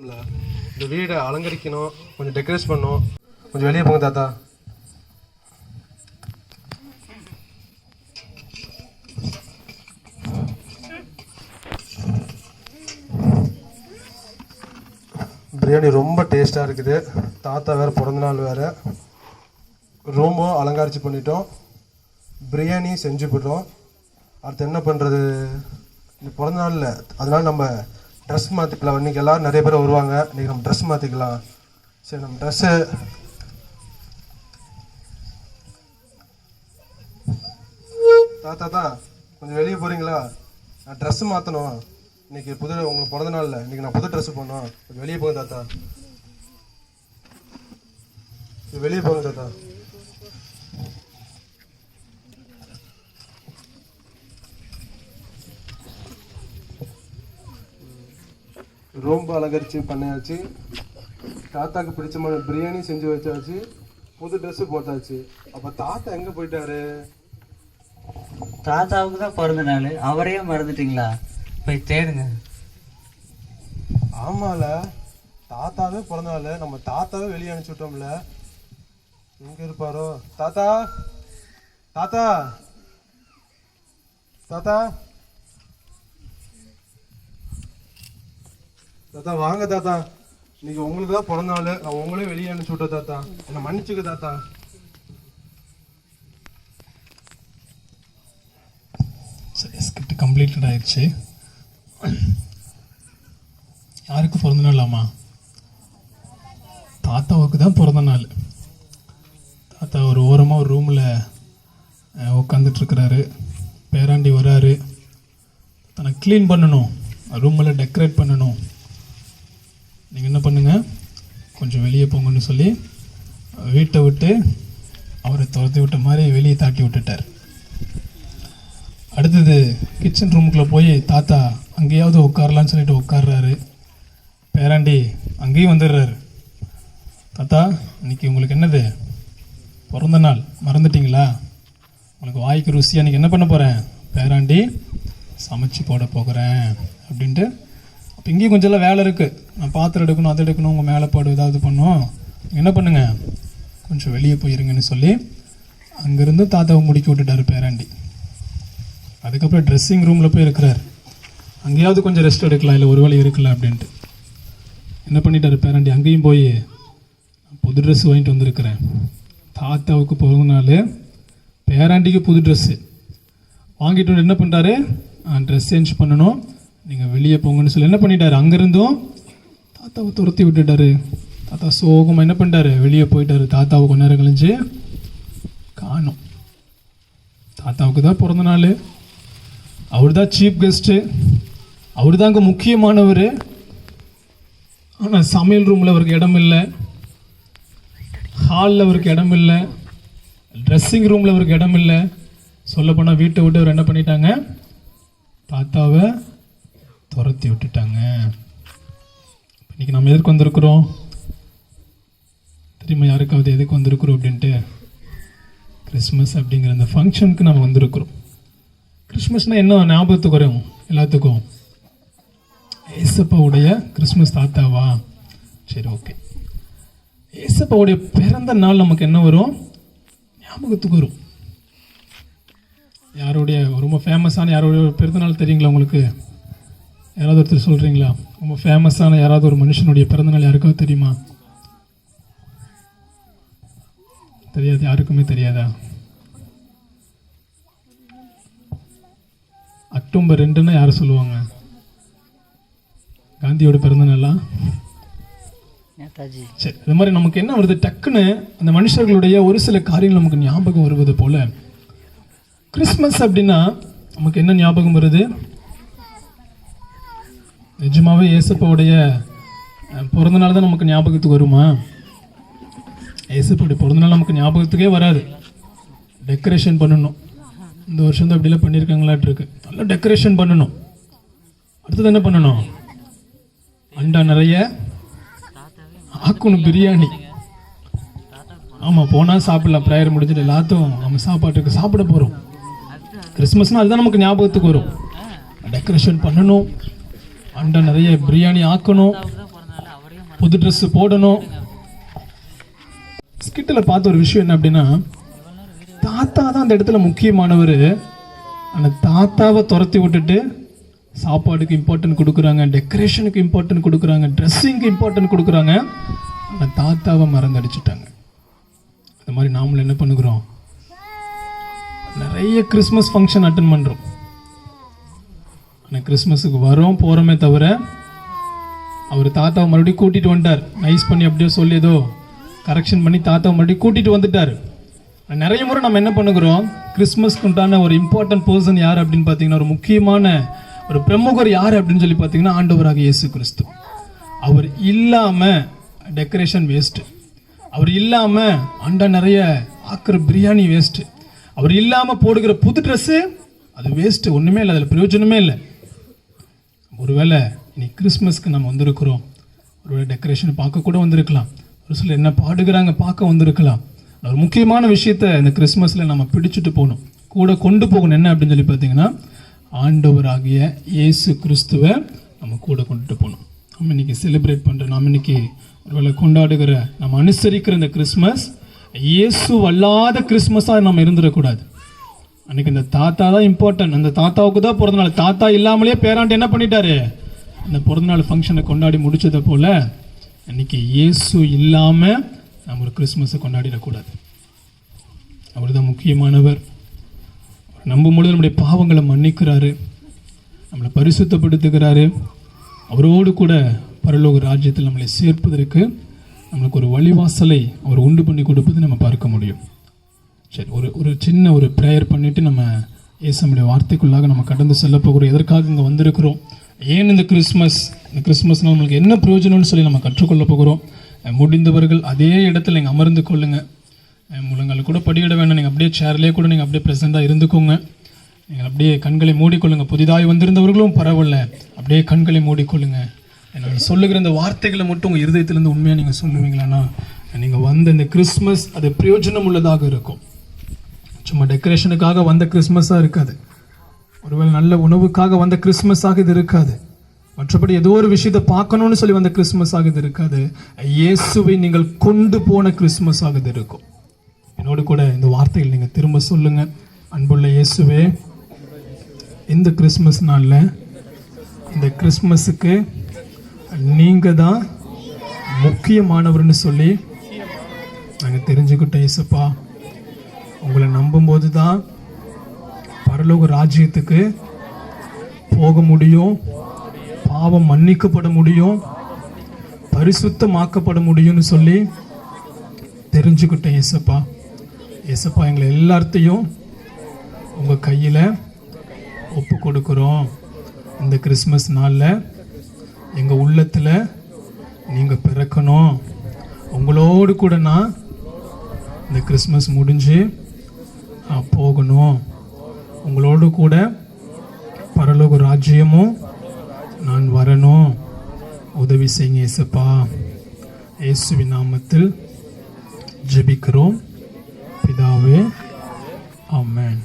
இந்த வீடை அலங்கரிக்கணும் கொஞ்சம் டெக்கரேட் பண்ணணும். கொஞ்சம் வெளியே போங்க தாத்தா. பிரியாணி ரொம்ப டேஸ்ட்டாக இருக்குது. தாத்தா வேறு பிறந்த நாள் வேறு. ரூமும் அலங்காரிச்சு பண்ணிட்டோம். பிரியாணி செஞ்சு போட்டோம் அடுத்து என்ன பண்ணுறது இந்த பிறந்த நாளில் நம்ம ட்ரெஸ் மாற்றிக்கலாம் இன்றைக்கி எல்லோரும் நிறைய பேர் வருவாங்க. இன்றைக்கி நம்ம ட்ரெஸ் மாற்றிக்கலாம் சரி நம்ம ட்ரெஸ்ஸு தாத்தா தான் கொஞ்சம் வெளியே போகிறீங்களா நான் ட்ரெஸ் மாற்றணும் இன்னைக்கு புது உங்களுக்கு பிறந்த நாளில் இன்றைக்கி நான் புது ட்ரெஸ் போடணும். கொஞ்சம் வெளியே போங்க தாத்தா. வெளியே போங்க தாத்தா. ரொம்ப அலங்கரிச்சு பண்ணியாச்சு. தாத்தாக்கு பிடிச்சமான பிரியாணி செஞ்சு வச்சாச்சு. புது ட்ரெஸ் போட்டாச்சு. அப்ப தாத்தா எங்க போயிட்டாரு? தாத்தாவுக்கு தான் பிறந்த நாள். அவரையே மறந்துட்டீங்களா? போய் தேடுங்க. ஆமால. தாத்தாவே பிறந்த நாள். நம்ம தாத்தாவே வெளியே அனுப்பிச்சு விட்டோம்ல. எங்க இருப்பாரோ? தாத்தா! தாத்தா! தாத்தா! தாத்தா வாங்க தாத்தா. இன்னைக்கு உங்களுக்கு தான் பிறந்த நாள். நான் உங்களே வெளியே அனுப்பிச்சு விட்டேன் தாத்தா. என்னை மன்னிச்சுக்க தாத்தா. சரி ஸ்கிரிப்ட் கம்ப்ளீட்டட் ஆயிடுச்சு. யாருக்கு பிறந்த நாளாமா தாத்தாவுக்கு தான் பிறந்த நாள். தாத்தா ஒரு ஓரமாக ஒரு ரூமில் உட்காந்துட்ருக்கிறாரு பேராண்டி வராரு. தன்னை க்ளீன் பண்ணணும். ரூமில் டெக்கரேட் பண்ணணும். நீங்கள் என்ன பண்ணுங்கள் கொஞ்சம் வெளியே போங்கன்னு சொல்லி வீட்டை விட்டு அவரை துரத்தி விட்ட மாதிரி வெளியே தாட்டி விட்டுட்டார். அடுத்தது கிச்சன் ரூமுக்குள்ளே போய் தாத்தா அங்கேயாவது உட்காரலான்னு சொல்லிட்டு உட்காடுறாரு பேராண்டி அங்கேயும் வந்துடுறாரு. தாத்தா இன்னைக்கு உங்களுக்கு என்னது? பிறந்த நாள். மறந்துட்டீங்களா? உங்களுக்கு வாய்க்கு ருசியாக இன்னைக்கு என்ன பண்ண போகிறேன் பேராண்டி சமைச்சு போட போகிறேன் அப்படின்ட்டு அப்போ இங்கேயும் கொஞ்சம் எல்லாம் வேலை இருக்குது நான் பாத்திரம் எடுக்கணும் அதை எடுக்கணும் உங்கள் மேலே ஏதாவது பண்ணோம் என்ன பண்ணுங்க? கொஞ்சம் வெளியே போயிருங்கன்னு சொல்லி அங்கேருந்து தாத்தாவை முடிக்க விட்டுட்டாரு பேராண்டி. அதுக்கப்புறம் ட்ரெஸ்ஸிங் ரூமில் போய் இருக்கிறார். அங்கேயாவது கொஞ்சம் ரெஸ்ட் எடுக்கலாம் இல்லை ஒரு வேலை இருக்கலாம் அப்படின்ட்டு. என்ன பண்ணிட்டாரு பேராண்டி? அங்கேயும் போய் புது ட்ரெஸ் வாங்கிட்டு வந்திருக்கிறேன். தாத்தாவுக்கு போகணுனால நாள் பேராண்டிக்கு புது ட்ரெஸ்ஸு வாங்கிட்டு வந்து என்ன பண்ணிட்டாரு? ட்ரெஸ் சேஞ்ச் பண்ணணும். நீங்கள் வெளியே போங்கன்னு சொல்லி என்ன பண்ணிட்டாரு? அங்கேருந்தும் தாத்தாவை துரத்தி விட்டுட்டாரு. தாத்தா சோகமாக என்ன பண்ணிட்டாரு? வெளியே போயிட்டாரு. தாத்தாவை கொஞ்ச நேரம் கழிஞ்சு காணும். தாத்தாவுக்கு தான் பிறந்த நாள். அவர் தான் சீஃப் கெஸ்ட்டு அவர் தான் அங்கே முக்கியமானவர். ஆனால் சமையல் ரூமில் அவருக்கு இடம் இல்லை ஹாலில் அவருக்கு இடம் இல்லை ட்ரெஸ்ஸிங் ரூமில் அவருக்கு இடம் இல்லை சொல்லப்போனால் வீட்டை விட்டு அவர் என்ன பண்ணிட்டாங்க? தாத்தாவை துரத்தி விட்டுட்டாங்க. இன்னைக்கு நம்ம எதுக்கு வந்திருக்கிறோம்? திரும்ப யாருக்காவது எதுக்கு வந்திருக்கிறோம் அப்படின்ட்டு? கிறிஸ்மஸ் அப்படிங்கிற அந்த ஃபங்க்ஷனுக்கு நம்ம வந்திருக்கிறோம். கிறிஸ்மஸ்னால் என்ன? ஞாபகத்துக்கு வரும். எல்லாத்துக்கும். ஏசப்பாவுடைய கிறிஸ்மஸ் தாத்தாவா? சரி ஓகே ஏசப்பாவுடைய பிறந்த நாள் நமக்கு என்ன வரும்? ஞாபகத்துக்கு வரும். யாருடைய ரொம்ப ஃபேமஸான யாருடைய பிறந்த நாள் தெரியுங்களா உங்களுக்கு? யாராவது ஒருத்தர் சொல்கிறீங்களா ரொம்ப ஃபேமஸான யாராவது ஒரு மனுஷனுடைய பிறந்த நாள் யாருக்காவது தெரியுமா? தெரியாது யாருக்குமே தெரியாதா? அக்டோபர் ரெண்டுன்னா யார் சொல்லுவாங்க? காந்தியோட பிறந்த நாளா நேதாஜி. சரி அது மாதிரி நமக்கு என்ன வருது? டக்குன்னு அந்த மனுஷர்களுடைய ஒரு சில காரியங்கள் நமக்கு ஞாபகம் வருவது போல. கிறிஸ்மஸ் அப்படின்னா நமக்கு என்ன ஞாபகம் வருது? நிஜமாவே இயேசப்பாவுடைய பிறந்தநாள் பிறந்த நாள் தான் நமக்கு ஞாபகத்துக்கு வருமா? இயேசப்பாவுடைய பிறந்த நாள் நமக்கு ஞாபகத்துக்கே வராது. டெக்கரேஷன் பண்ணணும். இந்த வருஷம் தான் அப்படிலாம் பண்ணியிருக்காங்களாட்டு இருக்கு. நல்லா டெக்கரேஷன் பண்ணணும். அடுத்தது என்ன பண்ணணும்? அண்டா நிறைய ஆக்கணும் பிரியாணி. ஆமாம் போனால் சாப்பிடலாம். ப்ரேயர் முடிஞ்சிட்டு எல்லாத்தையும் நம்ம சாப்பாட்டுக்கு சாப்பிட போகிறோம் கிறிஸ்மஸ்னால் அதுதான் நமக்கு ஞாபகத்துக்கு வரும். டெக்கரேஷன் பண்ணணும். அண்டை நிறைய பிரியாணி ஆக்கணும். புது ட்ரெஸ் போடணும். ஸ்கிட்டில் பார்த்த ஒரு விஷயம் என்ன அப்படின்னா தாத்தா தான் அந்த இடத்துல முக்கியமானவர். அந்த தாத்தாவை துரத்தி விட்டுட்டு சாப்பாடுக்கு இம்பார்ட்டன்ட் கொடுக்குறாங்க டெக்கரேஷனுக்கு இம்பார்ட்டன்ட் கொடுக்குறாங்க ட்ரெஸ்ஸிங்க்கு இம்பார்ட்டன்ட் கொடுக்குறாங்க. அந்த தாத்தாவை மறந்தடிச்சிட்டாங்க. இந்த மாதிரி நாமளும் என்ன பண்ணுகிறோம்? நிறைய கிறிஸ்மஸ் ஃபங்க்ஷன் அட்டன் பண்ணுறோம் ஆனால் கிறிஸ்மஸுக்கு வரோம் போகிறோமே தவிர அவர் தாத்தாவை மறுபடியும் கூட்டிகிட்டு வந்துட்டார். நைஸ் பண்ணி அப்படியே சொல்லி ஏதோ கரெக்ஷன் பண்ணி தாத்தாவை மறுபடியும் கூட்டிகிட்டு வந்துட்டார். நிறைய முறை நம்ம என்ன பண்ணுகிறோம்? கிறிஸ்மஸ்க்கு உண்டான ஒரு இம்பார்ட்டன்ட் பர்சன் யார் அப்படின்னு பார்த்தீங்கன்னா ஒரு முக்கியமான ஒரு பிரமுகர் யார் அப்படின்னு சொல்லி பார்த்தீங்கன்னா ஆண்டவராக இயேசு கிறிஸ்து. அவர் இல்லாமல் டெக்கரேஷன் வேஸ்ட்டு அவர் இல்லாமல் அண்டா நிறைய ஆக்கிற பிரியாணி வேஸ்ட்டு அவர் இல்லாமல் போடுகிற புது ட்ரெஸ்ஸு அது வேஸ்ட்டு ஒன்றுமே இல்லை அதில் பிரயோஜனமே இல்லை. ஒருவேளை இன்னைக்கு கிறிஸ்மஸ்க்கு நம்ம வந்திருக்கிறோம். ஒருவேளை டெக்கரேஷன் பார்க்க கூட வந்திருக்கலாம். ஒரு சிலர் என்ன பாடுகிறாங்க பார்க்க வந்திருக்கலாம். ஒரு முக்கியமான விஷயத்த இந்த கிறிஸ்மஸில் நம்ம பிடிச்சிட்டு போகணும். கூட கொண்டு போகணும். என்ன அப்படின்னு சொல்லி பார்த்தீங்கன்னா ஆண்டவராகிய இயேசு கிறிஸ்துவை நம்ம கூட கொண்டுட்டு போகணும். நம்ம இன்னைக்கு செலிப்ரேட் பண்ணுற நம்ம இன்னைக்கு ஒருவேளை கொண்டாடுகிற நம்ம அனுசரிக்கிற இந்த கிறிஸ்மஸ் இயேசு அல்லாத கிறிஸ்மஸாக நம்ம இருந்துடக்கூடாது. அன்னைக்கு இந்த தாத்தா தான் இம்பார்ட்டன்ட் அந்த தாத்தாவுக்கு தான் பிறந்தநாள் தாத்தா இல்லாமலேயே பேராண்டு என்ன பண்ணிட்டாரு? அந்த பிறந்தநாள் ஃபங்க்ஷனை கொண்டாடி முடிச்சதை போல அன்னைக்கு இயேசு இல்லாமல் நம்ம ஒரு கிறிஸ்மஸை கொண்டாடிடக்கூடாது. அவர் தான் முக்கியமானவர் நம்பும் பொழுது நம்முடைய பாவங்களை மன்னிக்கிறாரு. நம்மளை பரிசுத்தப்படுத்துகிறாரு. அவரோடு கூட பரலோக ராஜ்யத்தில் நம்மளை சேர்ப்பதற்கு நம்மளுக்கு ஒரு வழிவாசலை அவர் உண்டு பண்ணி கொடுப்பதை நம்ம பார்க்க முடியும். சரி ஒரு ஒரு சின்ன ஒரு ப்ரேயர் பண்ணிவிட்டு நம்ம ஏசமுடைய வார்த்தைக்குள்ளாக நம்ம கடந்து செல்ல போகிறோம் எதற்காக இங்கே வந்திருக்கிறோம்? ஏன் இந்த கிறிஸ்மஸ் இந்த கிறிஸ்மஸ்னால் நம்மளுக்கு என்ன பிரயோஜனம்னு சொல்லி நம்ம கற்றுக்கொள்ள போகிறோம். முடிந்தவர்கள் அதே இடத்துல நீங்கள் அமர்ந்து கொள்ளுங்கள் அஹ் முழங்கால் கூட படியிட வேண்டாம். நீங்கள் அப்படியே சேர்லேயே கூட நீங்கள் அப்படியே ப்ரெசெண்ட்டாக இருந்துக்கோங்க. நீங்கள் அப்படியே கண்களை மூடிக்கொள்ளுங்கள் புதிதாக வந்திருந்தவர்களும் பரவாயில்ல. அப்படியே கண்களை மூடிக்கொள்ளுங்க. நான் சொல்லுகிற இந்த வார்த்தைகளை மட்டும் உங்கள் இருதயத்திலேருந்து உண்மையாக நீங்கள் சொல்லுவீங்களாண்ணா நீங்கள் வந்த இந்த கிறிஸ்மஸ் அது பிரயோஜனம் உள்ளதாக இருக்கும். சும்மா டெக்கரேஷனுக்காக வந்த கிறிஸ்மஸாக இருக்காது. ஒருவேளை நல்ல உணவுக்காக வந்த கிறிஸ்மஸாக இது இருக்காது. மற்றபடி ஏதோ ஒரு விஷயத்தை பார்க்கணும்னு சொல்லி வந்த கிறிஸ்மஸாக இது இருக்காது. இயேசுவை நீங்கள் கொண்டு போன கிறிஸ்மஸாக இது இருக்கும். என்னோடு கூட இந்த வார்த்தைகள் நீங்கள் திரும்ப சொல்லுங்க. அன்புள்ள இயேசுவே இந்த கிறிஸ்மஸ் நாளில் இந்த கிறிஸ்மஸுக்கு நீங்கள் தான் முக்கியமானவர்னு சொல்லி நாங்கள் தெரிஞ்சுக்கிட்டோம் இயேசுப்பா. உங்களை நம்பும்போது தான் பரலோக ராஜ்யத்துக்கு போக முடியும் பாவம் மன்னிக்கப்பட முடியும் பரிசுத்தமாக்கப்பட முடியும்னு சொல்லி தெரிஞ்சுக்கிட்டேன் ஏசப்பா ஏசப்பா எங்களை எல்லாத்தையும் உங்கள் கையில் ஒப்பு கொடுக்குறோம். இந்த கிறிஸ்மஸ் நாளில் எங்கள் உள்ளத்தில் நீங்கள் பிறக்கணும். உங்களோடு கூட நான் இந்த கிறிஸ்மஸ் முடிஞ்சு நான் போகணும். உங்களோடு கூட பரலோக ராஜ்யமும் நான் வரணும். உதவி செய்யுங்க இயேசுப்பா. இயேசுவின் நாமத்தில் ஜெபிக்கிறோம். பிதாவே ஆமென்.